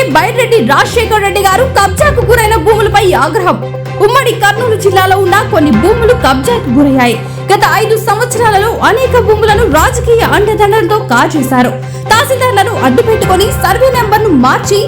MLA Byreddy Rajasekhar Reddy గారు కబ్జాకు గురైన భూములపై ఆగ్రహం. ఉమ్మడి కర్నూలు జిల్లాలో ఉన్న కొన్ని భూములు కబ్జాకు గురయ్యాయి. గత ఐదు సంవత్సరాలలో అనేక భూములను రాజకీయ అండదండలతో కాజేశారు. తహసీల్దార్లను అడ్డుపెట్టుకుని సర్వే నెంబర్ను మార్చి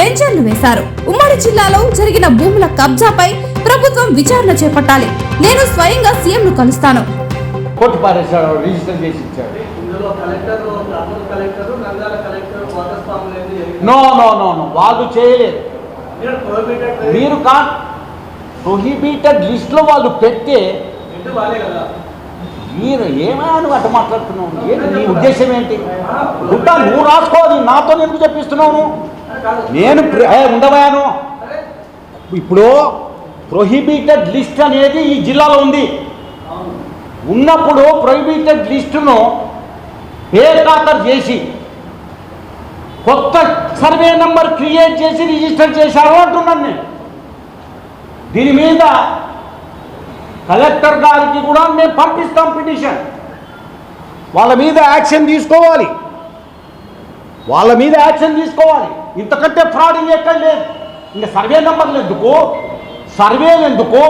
వెంచర్లు వేశారు. ఉమ్మడి జిల్లాలో జరిగిన భూముల కబ్జాపై ప్రభుత్వం విచారణ చేపట్టాలి. నేను స్వయంగా సీఎంను కలుస్తాను. కోర్టు పారేశాడు రిజిస్టర్ చేసి ఇచ్చాడు నో నో నో నో వాళ్ళు చేయలేదు. మీరు కా ప్రొహిబిటెడ్ లిస్ట్లో వాళ్ళు పెడితే కదా. మీరు ఏమైనా నువ్వు అట్ట మాట్లాడుతున్నావు ఏంటి నీ ఉద్దేశం ఏంటి? గుట్టా నువ్వు రాసుకోవాలి నాతో ఎందుకు చెప్పిస్తున్నావు నేను సరే ఇప్పుడు ప్రొహిబిటెడ్ లిస్ట్ అనేది ఈ జిల్లాలో ఉంది. ఉన్నప్పుడు ప్రొహిబిటెడ్ లిస్టును బేఖాతరు చేసి కొత్త సర్వే నంబర్ క్రియేట్ చేసి రిజిస్టర్ చేశారు అంటున్నాను నేను. దీని మీద కలెక్టర్ గారికి కూడా మేము పంపిస్తాం పిటిషన్. వాళ్ళ మీద యాక్షన్ తీసుకోవాలి. వాళ్ళ మీద యాక్షన్ తీసుకోవాలి. ఇంతకంటే ఫ్రాడ్ ఎక్కడ లేదు. ఇంకా సర్వే నెంబర్లు ఎందుకు? సర్వేలు ఎందుకు?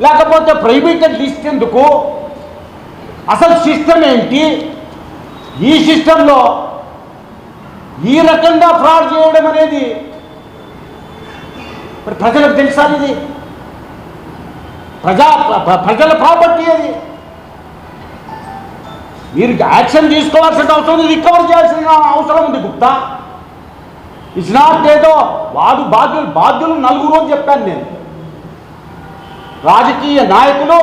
లేకపోతే ప్రైవేట్ లిస్ట్ ఎందుకు? అసలు సిస్టమ్ ఏంటి? ఈ సిస్టంలో ఈ రకంగా ఫ్రాడ్ చేయడం అనేది మరి ప్రజలకు తెలుసా ఇది? ప్రజా ప్ర- ప్రజల ప్రాపర్టీ అది. మీరు యాక్షన్ తీసుకోవాల్సిన అవసరం ఉంది రికవర్ చేయాల్సిన అవసరం ఉంది గుప్తా. ఇట్స్ నాట్ ఏదో వాడు బాధ్యులు బాధ్యులు నలుగురు అని చెప్పాను నేను. రాజకీయ నాయకులు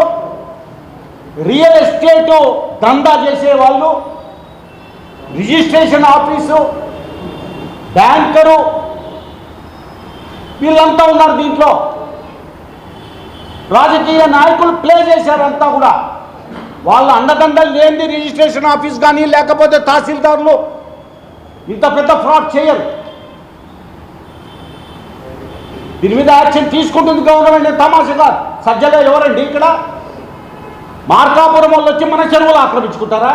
రియల్ ఎస్టేట్ దందా చేసే వాళ్ళు రిజిస్ట్రేషన్ ఆఫీసు బ్యాంకరు వీళ్ళంతా ఉన్నారు దీంట్లో. రాజకీయ నాయకులు ప్లే చేశారంతా కూడా. వాళ్ళ అండదండలు లేనిది రిజిస్ట్రేషన్ ఆఫీస్ కానీ లేకపోతే తహసీల్దార్లు ఇంత పెద్ద ఫ్రాడ్ చేయరు. దీని మీద యాక్షన్ తీసుకుంటుంది గవర్నమెంట్ తమాషగా సజ్జలో ఎవరండి ఇక్కడ? మార్కాపురం వాళ్ళు వచ్చి మన చెరువులు ఆక్రమించుకుంటారా?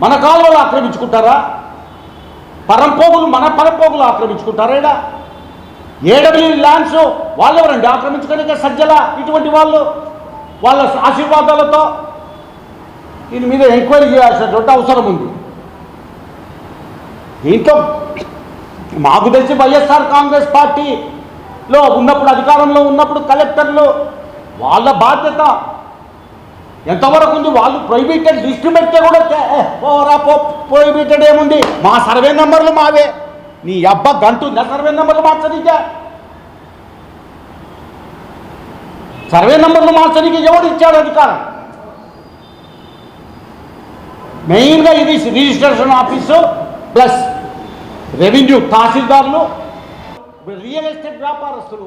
మన కాలువలు ఆక్రమించుకుంటారా? పరంపోగులు మన పరంపోగులు ఆక్రమించుకుంటారా ఇడా ఏడబ్ల్యూ ల్యాండ్స్ వాళ్ళు ఎవరండి? ఆక్రమించుకోనిక సజ్జల ఇటువంటి వాళ్ళు? వాళ్ళ ఆశీర్వాదాలతో? దీని మీద ఎంక్వైరీ చేయాల్సినటువంటి అవసరం ఉంది. దీంట్లో మాకు తెలిసి వైఎస్ఆర్ కాంగ్రెస్ పార్టీలో ఉన్నప్పుడు అధికారంలో ఉన్నప్పుడు కలెక్టర్లు వాళ్ళ బాధ్యత ఎంతవరకు ఉంది? వాళ్ళు ప్రొహిబిటెడ్ లిస్ట్ పెడితే కూడా పోరా పో ప్రొహిబిటెడ్ ఏముంది? మా సర్వే నెంబర్లు మావే. నీ అబ్బ గంటుందా సర్వే నెంబర్లు మార్చనీకే సర్వే నెంబర్లు మార్చడానికి ఎవడు ఇచ్చాడు అధికారం? మెయిన్గా ఇది రిజిస్ట్రేషన్ ఆఫీసు ప్లస్ రెవెన్యూ తహసీల్దార్లు రియల్ ఎస్టేట్ వ్యాపారస్తులు.